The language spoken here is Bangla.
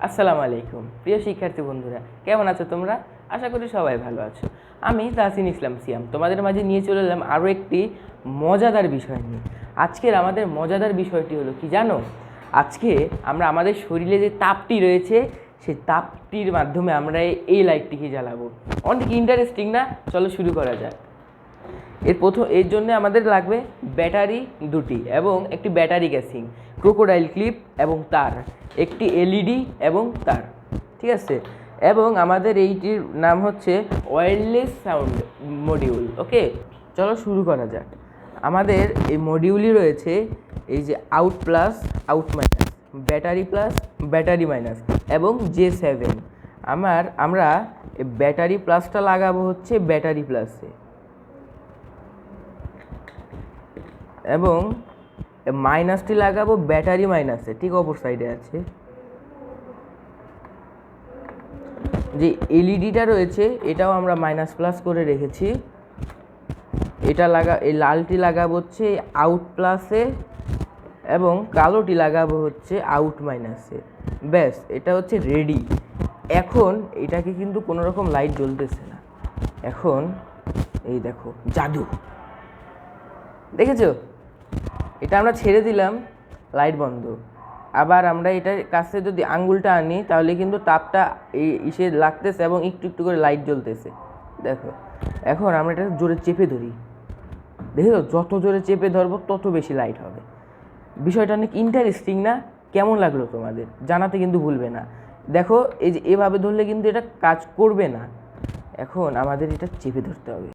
আসসালামু আলাইকুম। প্রিয় শিক্ষার্থী বন্ধুরা, কেমন আছো তোমরা? আশা করি সবাই ভালো আছো। আমি তাসিন ইসলাম সিয়াম। তোমাদের মাঝে নিয়ে চলে এলাম আরও একটি মজাদার বিষয় নিয়ে। আজকের আমাদের মজাদার বিষয়টি হলো কি জানো? আজকে আমরা আমাদের শরীরে যে তাপটি রয়েছে, সেই তাপটির মাধ্যমে আমরা এই- লাইটটিকে জ্বালাবো। অনেক ইন্টারেস্টিং না? চলো শুরু করা যাক। এর প্রথম, এর জন্য আমাদের লাগবে ব্যাটারি দুটি এবং একটি ব্যাটারি গ্যাসিং, ক্রোকোডাইল ক্লিপ এবং তার, একটি এলইডি এবং তার, ঠিক আছে? এবং আমাদের এইটির নাম হচ্ছে ওয়্যারলেস সাউন্ড মডিউল, ওকে? চলো শুরু করা যাক। আমাদের এই মডিউলই রয়েছে এই যে out plus, out minus, battery plus, battery minus এবং জে সেভেন। আমার, আমরা ব্যাটারি প্লাসটা লাগাবো হচ্ছে ব্যাটারি প্লাসে। এবং মাইনাসটি লাগাবো, ব্যাটারি মাইনাসে, ঠিক অপর সাইডে আছে। যে এলইডিটা রয়েছে, এটাও আমরা মাইনাস প্লাস করে রেখেছি। এটা লাগা, এই লালটি লাগাবো হচ্ছে আউট প্লাসে এবং কালোটি লাগাবো হচ্ছে আউট মাইনাসে। ব্যাস, এটা হচ্ছে রেডি। এখন এটাকে কিন্তু কোনো রকম লাইট জ্বলতেছে না। এখন এই দেখো, জাদু। দেখেছ? এটা আমরা ছেড়ে দিলাম লাইট বন্ধ। আবার আমরা এটার কাছে যদি আঙ্গুলটা আনি, তাহলে কিন্তু তাপটা ইসে লাগতেছে এবং একটু একটু করে লাইট জ্বলতেছে। দেখো, এখন আমরা এটা জোরে চেপে ধরি। দেখো যত জোরে চেপে ধরবো, তত বেশি লাইট হবে। বিষয়টা অনেক ইন্টারেস্টিং না? কেমন লাগল তোমাদের? জানাতে কিন্তু ভুলবে না। দেখো, এই যে এভাবে ধরলে কিন্তু এটা কাজ করবে না। এখন আমাদের এটা চেপে ধরতে হবে।